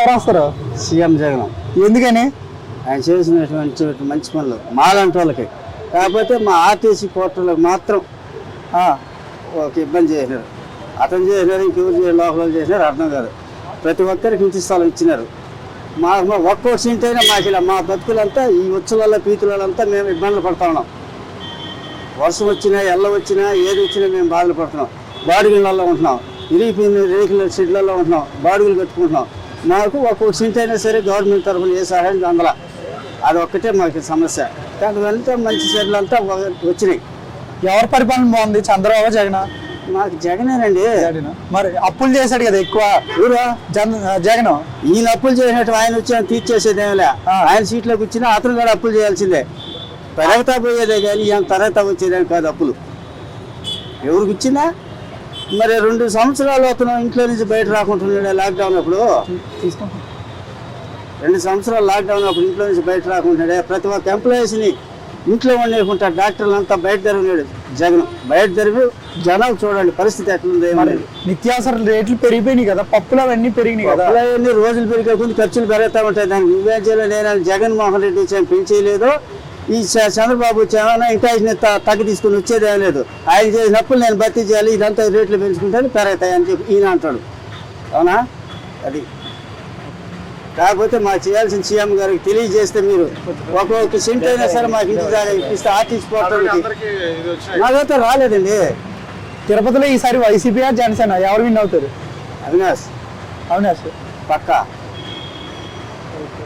ఎవరు వస్తారు సీఎం జగన్. ఎందుకని? ఆయన చేసినటువంటి మంచి పనులు మాలాంటి వాళ్ళకి. కాకపోతే మా ఆర్టీసీ పోర్టర్లకు మాత్రం ఒక ఇబ్బంది చేసినారు. అతను చేసినారు ఇంకెవరు లోపల చేసినారు అర్థం కాదు. ప్రతి ఒక్కరికి ఇంటి స్థలం ఇచ్చినారు. మా సీట్ అయినా మాకు ఇలా మా బతుకులంతా ఈ ఉత్సవాల పీతులంతా మేము ఇబ్బందులు పడతా ఉన్నాం. వర్షం వచ్చినా ఎల్ల వచ్చినా ఏది వచ్చినా మేము బాధలు పడుతున్నాం. బాడుగిళ్ళల్లో ఉంటున్నాం. ఇరిగిపోయిన రేకుల షెడ్లలో ఉంటున్నాం. బాడుగులు కట్టుకుంటున్నాం. మాకు ఒక్కొక్క సీట్ అయినా సరే గవర్నమెంట్ తరఫున ఏ సహాయం అందల. అది ఒక్కటే మాకు సమస్య. వెంటనే మంచి చెడ్లు అంతా వచ్చినాయి. ఎవరి పరిపాలన బాగుంది? చంద్రబాబు జగన్? మాకు జగనేనండి. మరి అప్పులు చేశాడు కదా ఎక్కువ. ఊరా జగన్? ఈయన అప్పులు చేసినట్టు ఆయన వచ్చి ఆయన తీర్చేసేది ఏమిలే ఆయన సీట్లోకి వచ్చినా అతను కూడా అప్పులు చేయాల్సిందే. పెరగతా పోయేదే కానీ ఈయన తరగతా వచ్చేదేం కాదు అప్పులు. ఎవరికి ఇచ్చినా మరి రెండు సంవత్సరాలు అతను ఇంట్లో నుంచి బయట రాకుంటున్నాడు లాక్డౌన్ అప్పుడు. రెండు సంవత్సరాలు లాక్డౌన్ అప్పుడు ఇంట్లో నుంచి బయట రాకుంటున్నాడే. ప్రతి ఒక్క ఎంప్లాయీస్ని ఇంట్లో ఉండేకుంటాడు డాక్టర్లు అంతా బయట జరిగినాడు జగన్. బయట జరిగి జనాలు చూడండి పరిస్థితి ఎట్లుంది నిత్యావసర రేట్లు పెరిగిపోయినాయి కదా పప్పులు అవన్నీ పెరిగినాయి కదా. అప్పులన్నీ రోజులు పెరిగే ఖర్చులు పెరుగుతూ ఉంటాయి. దానికి నువ్వేం చేయలేదు నేను జగన్మోహన్ రెడ్డి పెంచేయలేదు. ఈ చ- చంద్రబాబు ఆయన త- తగ్గి తీసుకుని వచ్చేదేం లేదు. ఆయన చేసినప్పుడు నేను భర్తీ చేయాలి ఇదంతా రేట్లు పెంచుకుంటే పెరుగుతాయి అని చెప్పి ఈయన అంటాడు. అవునా? అది. కాకపోతే మాకు చేయాల్సిన సీఎం గారికి తెలియజేస్తే మీరు ఒక్కొక్క సెంట్ అయినా సరే మాకు ఇంటి జాగా ఇప్పిస్తే ఆర్టీసీ పోవటానికి నాకైతే రాలేదండి. తిరుపతిలో ఈసారి వైసీపీ జనసేన ఎవరు విన్ అవుతారు? అవినాష్. అవినాష్. పక్కా.